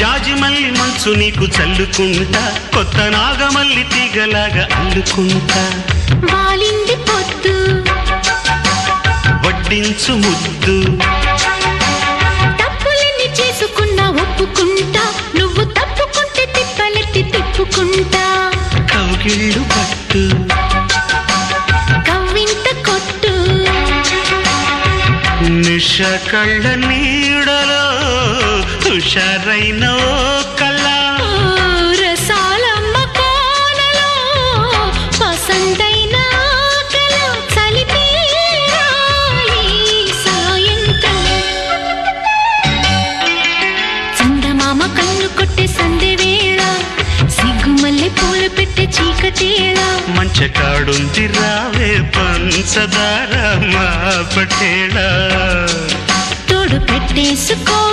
జాజిమల్లి మంచు నీకు చల్లుకుంటా కొత్త నాగమల్లి తీగలాగా అల్లుకుంటా. వాలింది పొద్దు. వడ్డించు ముద్దు. తప్పులన్నీ చేసుకున్నా ఒప్పుకుంటా నువ్వు తప్పుకుంటే తిప్పలెత్తి తిప్పుకుంటా. కౌగిళ్ళు పట్టు. కవ్వింత కొట్టు. నిష కళ్ళ నీడలో హుషారైన కళ రసాలమ్మ కోనలో పసందైన ఆకలో చలిపీరాయి సాయంత్రం. చందమామ కన్ను కొట్టే సందె వేళ సిగ్గుమల్లె పూలు పెట్టే చీకటేళ. మంచ కాడుంది రావే పంచదార మా పటేళ. తోడు పెట్టేసుకోరా